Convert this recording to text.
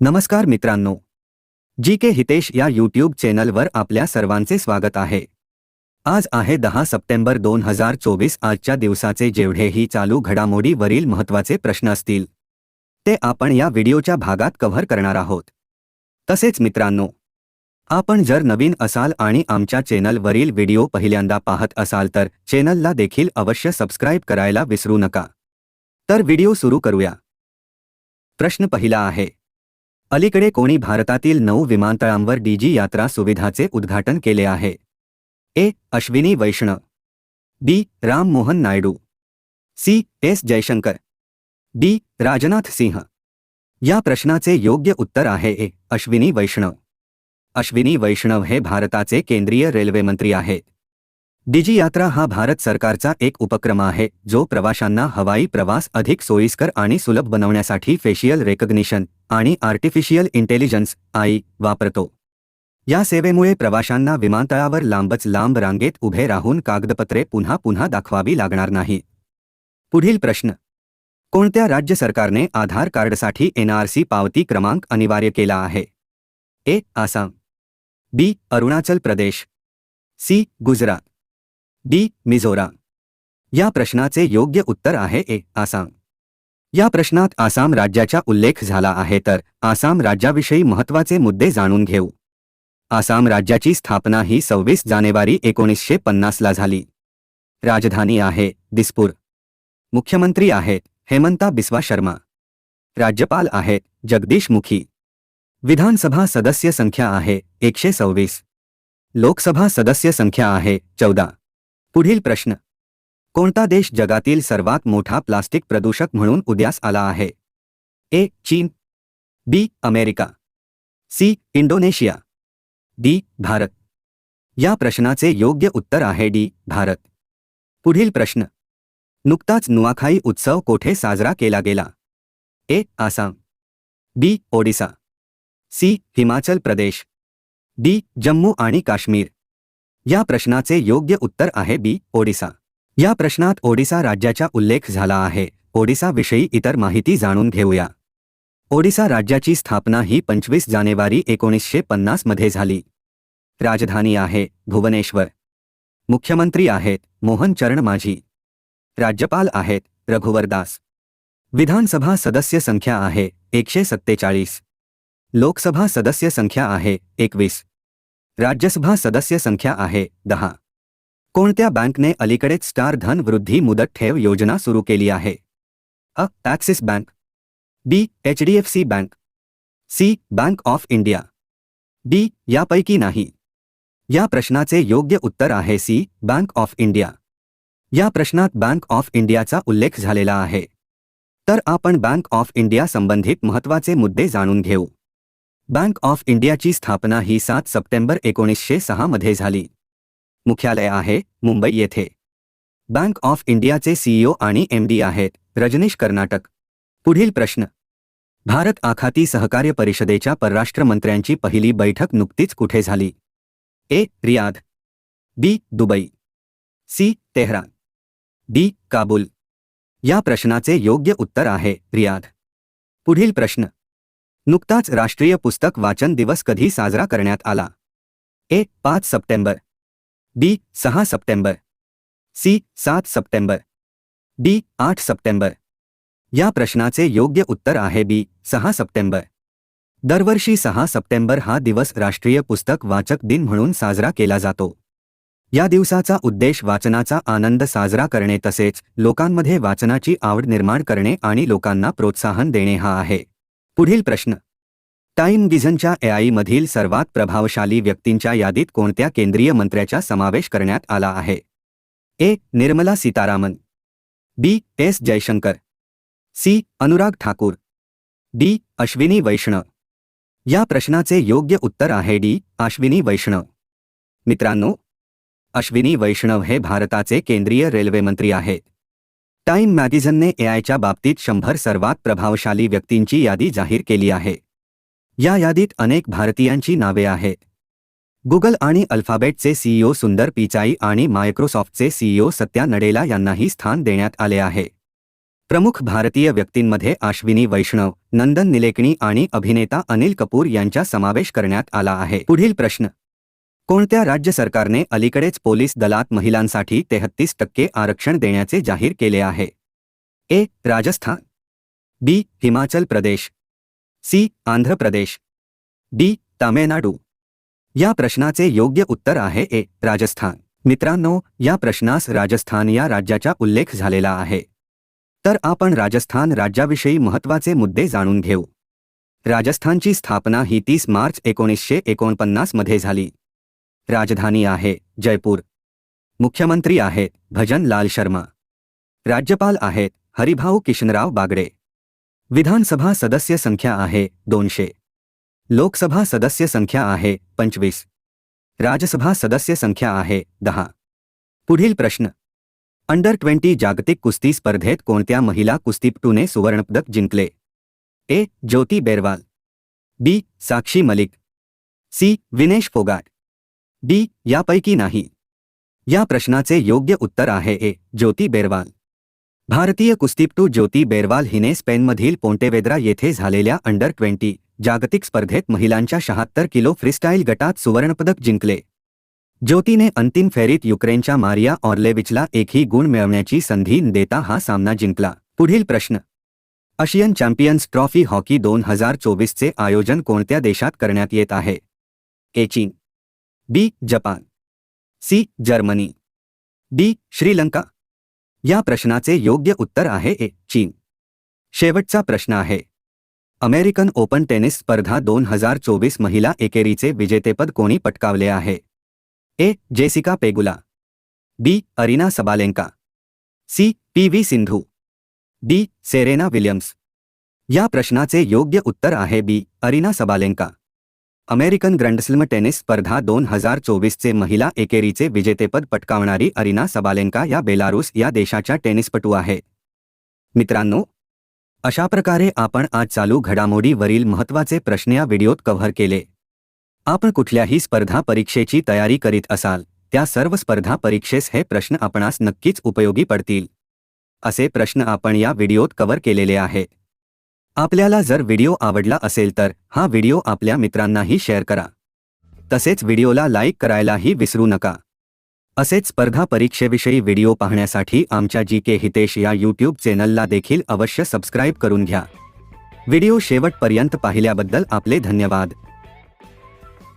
नमस्कार मित्रांनो. जी के हितेश या यूट्यूब चॅनलवर आपल्या सर्वांचे स्वागत आहे. आज आहे दहा सप्टेंबर दोन हजार चोवीस आजच्या दिवसाचे जेवढेही चालू घडामोडीवरील महत्त्वाचे प्रश्न असतील ते आपण या व्हिडिओच्या भागात कव्हर करणार आहोत. तसेच मित्रांनो आपण जर नवीन असाल आणि आमच्या चॅनलवरील व्हिडिओ पहिल्यांदा पाहत असाल तर चॅनलला देखील अवश्य सबस्क्राईब करायला विसरू नका. तर व्हिडिओ सुरू करूया. प्रश्न पहिला आहे अलीकडे कोणी भारतातील नऊ विमानतळांवर डीजी यात्रा सुविधाचे उद्घाटन केले आहे. A. Ashwini Vaishnaw. B. Ram Mohan Naidu. C. S. Jaishankar. D. Rajnath Singh. या प्रश्नाचे योग्य उत्तर आहे ए. अश्विनी वैष्णव. अश्विनी वैष्णव हे भारताचे केंद्रीय रेल्वे मंत्री आहेत. डिजी यात्रा हा भारत सरकारचा एक उपक्रम आहे, जो प्रवाशांना हवाई प्रवास अधिक सोयीस्कर आणि सुलभ बनवण्यासाठी फेशियल रेकग्निशन आणि आर्टिफिशियल इंटेलिजन्स आई वापरतो. या सेवेमुळे प्रवाशांना विमानतळावर लांबच लांब रांगेत उभे राहून कागदपत्रे पुन्हा पुन्हा दाखवावी लागणार नाही. पुढील प्रश्न. कोणत्या राज्य सरकारने आधार कार्डसाठी एनआरसी पावती क्रमांक अनिवार्य केला आहे? A. Assam. B. Arunachal Pradesh. C. Gujarat. D. Mizoram. या प्रश्नाचे योग्य उत्तर आहे ए. आसाम. या प्रश्नात आसाम राज्याचा उल्लेख झाला आहे तर आसाम राज्याविषयी महत्त्वाचे मुद्दे जाणून घेऊ. आसाम राज्याची स्थापना ही सव्वीस जानेवारी एकोणीसशे पन्नासला झाली. राजधानी आहे दिसपूर. मुख्यमंत्री आहेत हेमंता बिस्वा शर्मा. राज्यपाल आहेत जगदीश मुखी. विधानसभा सदस्य संख्या आहे एकशे सव्वीस. लोकसभा सदस्य संख्या आहे चौदा. पुढील प्रश्न. कोणता देश जगातील सर्वात मोठा प्लास्टिक प्रदूषक म्हणून उद्यास आला आहे? ए. चीन. B. America. C. Indonesia. D. Bharat. या प्रश्नाचे योग्य उत्तर आहे डी. भारत. पुढील प्रश्न. नुकताच नुआखाई उत्सव कोठे साजरा केला गेला? A. Assam. B. Odisha. C. Himachal Pradesh. D. Jammu आणि काश्मीर. या प्रश्नाचे योग्य उत्तर आहे बी. ओडिसा. या प्रश्नात ओडिसा राज्याचा उल्लेख झाला आहे. ओडिसाविषयी इतर माहिती जाणून घेऊया. ओडिसा राज्याची स्थापना ही पंचवीस जानेवारी एकोणीसशे पन्नासमध्ये झाली. राजधानी आहे भुवनेश्वर. मुख्यमंत्री आहेत मोहन चरण माझी. राज्यपाल आहेत रघुवर दास. विधानसभा सदस्य संख्या आहे एकशे सत्तेचाळीस. लोकसभा सदस्य संख्या आहे एकवीस. राज्यसभा सदस्य संख्या आहे दहा. कोणत्या बँकने अलीकडेच स्टार धन वृद्धी मुदत ठेव योजना सुरू केली आहे? अ Axis bank B H D F C bank C bank of India D यापैकी नाही. या प्रश्नाचे योग्य उत्तर आहे सी बँक ऑफ़ इंडिया या प्रश्नात बँक ऑफ़ इंडियाचा उल्लेख झालेला आहे. तर आपण बँक ऑफ़ इंडिया संबंधित महत्त्वाचे मुद्दे जाणून घेऊ. बँक ऑफ़ इंडियाची स्थापना ही सात सप्टेंबर एकोणीसशे सहामध्ये झाली. मुख्यालय आहे मुंबई येथे. बँक ऑफ इंडियाचे सीईओ आणि एमडी आहेत रजनीश कर्नाटक. पुढील प्रश्न. भारत आखाती सहकार्य परिषदेच्या परराष्ट्र मंत्र्यांची पहिली बैठक नुकतीच कुठे झाली? A. Riyadh. B. Dubai. C. Tehran. D. Kabul. या प्रश्नाचे योग्य उत्तर आहे रियाद पुढील प्रश्न. नुकताच राष्ट्रीय पुस्तक वाचन दिवस कधी साजरा करण्यात आला? ए. पाच सप्टेंबर. बी सहा सप्टेंबर. सी सात सप्टेंबर. डी आठ सप्टेंबर. या प्रश्नाचे योग्य उत्तर आहे बी सहा सप्टेंबर. दरवर्षी सहा सप्टेंबर हा दिवस राष्ट्रीय पुस्तक वाचक दिन म्हणून साजरा केला जातो. या दिवसाचा उद्देश वाचनाचा आनंद साजरा करणे तसेच लोकांमध्ये वाचनाची आवड निर्माण करणे आणि लोकांना प्रोत्साहन देणे हा आहे. पुढील प्रश्न. टाइम गिझनच्या एआयमधील सर्वात प्रभावशाली व्यक्तींच्या यादीत कोणत्या केंद्रीय मंत्र्याचा समावेश करण्यात आला आहे? A. Nirmala Sitharaman. B. S. Jaishankar. C. Anurag Thakur. D. Ashwini Vaishnaw. या प्रश्नाचे योग्य उत्तर आहे डी. अश्विनी वैष्णव. मित्रांनो अश्विनी वैष्णव हे भारताचे केंद्रीय रेल्वे मंत्री आहेत. टाइम मॅगझिनने एआयच्या बाबतीत शंभर सर्वात प्रभावशाली व्यक्तींची यादी जाहीर केली आहे. या यादीत अनेक भारतीयांची नावे आहेत. गुगल आणि अल्फाबेटचे सीईओ सुंदर पिचाई आणि मायक्रोसॉफ्टचे सीईओ सत्या नडेला यांनाही स्थान देण्यात आले आहे. प्रमुख भारतीय व्यक्तींमध्ये अश्विनी, वैष्णव, नंदन निलेकणी आणि अभिनेता अनिल कपूर यांचा समावेश करण्यात आला आहे. पुढील प्रश्न. कोणत्या राज्य सरकारने अलीकडेच पोलीस दलात महिलांसाठी तेहत्तीस टक्के आरक्षण देण्याचे जाहीर केले आहे? A. Rajasthan. B. Himachal Pradesh. C Andhra Pradesh. D Tamil Nadu. या प्रश्नाचे योग्य उत्तर आहे ए राजस्थान. मित्रांनो या प्रश्नास राजस्थान या राज्याचा उल्लेख झालेला आहे. तर आपण राजस्थान राज्याविषयी महत्त्वाचे मुद्दे जाणून घेऊ. राजस्थानची स्थापना ही तीस मार्च एकोणीसशे एकोणपन्नासमध्ये झाली. राजधानी आहे जयपूर. मुख्यमंत्री आहेत भजन लाल शर्मा. राज्यपाल आहेत हरिभाऊ किशनराव बागडे. विधानसभा सदस्य संख्या आहे दोनशे. लोकसभा सदस्य संख्या आहे पंचवीस. राज्यसभा सदस्य संख्या आहे दहा. पुढील प्रश्न. अंडर ट्वेंटी जागतिक कुस्ती स्पर्धेत कोणत्या महिला कुस्तीपटूने सुवर्णपदक जिंकले? A. Jyoti Berwal. B. Sakshi Malik. C. Vinesh Phogat. D. यापैकी नाही. या प्रश्नाचे योग्य उत्तर आहे ए. ज्योती बेरवाल. भारतीय कुस्तीपटू ज्योती बेरवाल हिने स्पेनमधील पोंटेवेद्रा येथे झालेल्या अंडर ट्वेंटी जागतिक स्पर्धेत महिलांच्या शहात्तर किलो फ्रीस्टाईल गटात सुवर्णपदक जिंकले. ज्योतीने अंतिम फेरीत युक्रेनच्या मारिया ऑर्लेविचला एकही गुण मिळवण्याची संधी देता हा सामना जिंकला. पुढील प्रश्न. आशियन चॅम्पियन्स ट्रॉफी हॉकी दोन हज़ार चोवीसचे आयोजन कोणत्या देशात करण्यात येत आहे? ए चीन. B Japan. C Germany. D Sri Lanka. या प्रश्नाचे योग्य उत्तर आहे ए चीन. शेवटचा प्रश्न आहे. अमेरिकन ओपन टेनिस स्पर्धा दोन हजार चोवीस महिला एकेरीचे विजेतेपद कोणी पटकावले आहे? A Jessica Pegula. B Aryna Sabalenka. C P V Sindhu. D Serena Williams. या प्रश्नाचे योग्य उत्तर आहे B Aryna Sabalenka. American grand slam tennis स्पर्धा दोन हजार चोवीसचे महिला एकेरीचे विजेतेपद पटकावणारी अरिना सबालेंका या बेलारूस या देशाच्या टेनिसपटू आहे. मित्रांनो अशा प्रकारे आपण आज चालू घडामोडीवरील महत्त्वाचे प्रश्न या व्हिडिओत कव्हर केले. आपण कुठल्याही स्पर्धा परीक्षेची तयारी करीत असाल त्या सर्व स्पर्धा परीक्षेस हे प्रश्न आपणास नक्कीच उपयोगी पडतील. असे प्रश्न आपण या व्हिडिओत कव्हर केलेले आहेत आपल्याला जर व्हिडिओ आवडला असेल तर हा व्हिडिओ आपल्या मित्रांनाही शेअर करा. तसेच व्हिडिओला लाईक करायलाही विसरू नका. असेच स्पर्धा परीक्षेविषयी व्हिडिओ पाहण्यासाठी आमच्या जी के हितेश या यूट्यूब चॅनलला देखील अवश्य सबस्क्राईब करून घ्या. व्हिडिओ शेवटपर्यंत पाहिल्याबद्दल आपले धन्यवाद.